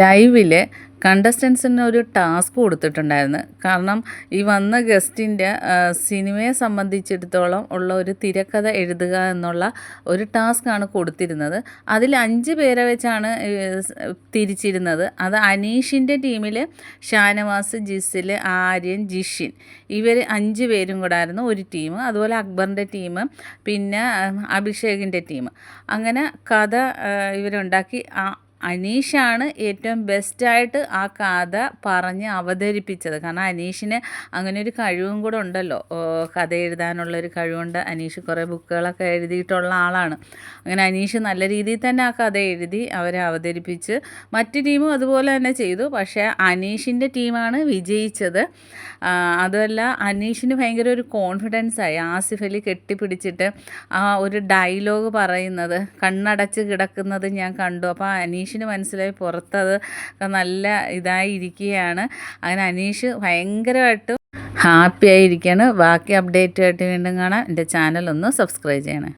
ലൈവിൽ കണ്ടസ്റ്റൻസിന് ഒരു ടാസ്ക് കൊടുത്തിട്ടുണ്ടായിരുന്നു. കാരണം ഈ വന്ന ഗസ്റ്റിന്റെ സിനിമയെ സംബന്ധിച്ചിടത്തോളം ഉള്ള ഒരു തിരക്കഥ എഴുതുക എന്നുള്ള ഒരു ടാസ്ക്കാണ് കൊടുത്തിരുന്നത്. അതിൽ അഞ്ച് പേരെ വെച്ചാണ് തിരിച്ചിരുന്നത്. അത് അനീഷിന്റെ ടീമിൽ ഷാനവാസ് ജിസിൽ ആര്യൻ ജിഷിൻ. ഇവർ അഞ്ച് പേരും കൂടെ ആയിരുന്നു ഒരു ടീം. അതുപോലെ അക്ബറിന്റെ ടീം പിന്നെ അഭിഷേകിന്റെ ടീം. അങ്ങനെ കഥ ഇവരുണ്ടാക്കി. അനീഷാണ് ഏറ്റവും ബെസ്റ്റായിട്ട് ആ കഥ പറഞ്ഞ് അവതരിപ്പിച്ചത്. കാരണം അനീഷിന് അങ്ങനെ ഒരു കഴിവും കൂടെ ഉണ്ടല്ലോ. കഥ എഴുതാനുള്ള ഒരു കഴിവുണ്ട്. അനീഷ് കുറേ ബുക്കുകളൊക്കെ എഴുതിയിട്ടുള്ള ആളാണ്. അങ്ങനെ അനീഷ് നല്ല രീതിയിൽ തന്നെ ആ കഥ എഴുതി അവരെ അവതരിപ്പിച്ച് മറ്റു ടീമും അതുപോലെ തന്നെ ചെയ്തു. പക്ഷേ അനീഷിന്റെ ടീമാണ് വിജയിച്ചത്. അതുമല്ല അനീഷിന് ഭയങ്കര ഒരു കോൺഫിഡൻസ് ആയി. ആസിഫ് അലി കെട്ടിപ്പിടിച്ചിട്ട് ആ ഒരു ഡയലോഗ് പറയുന്നത് കണ്ണടച്ച് കിടക്കുന്നത് ഞാൻ കണ്ടു. അപ്പോൾ അനീഷ് അനീഷിന് മനസ്സിലായി പുറത്തത് നല്ല ഇതായി ഇതായിരിക്കുകയാണ്. അങ്ങനെ അനീഷ് ഭയങ്കരമായിട്ട് ഹാപ്പി ആയിരിക്കുകയാണ്. ബാക്കി അപ്ഡേറ്റ് ആയിട്ട് വീണ്ടും കാണാം. എന്റെ ചാനൽ ഒന്ന് സബ്സ്ക്രൈബ് ചെയ്യണേ.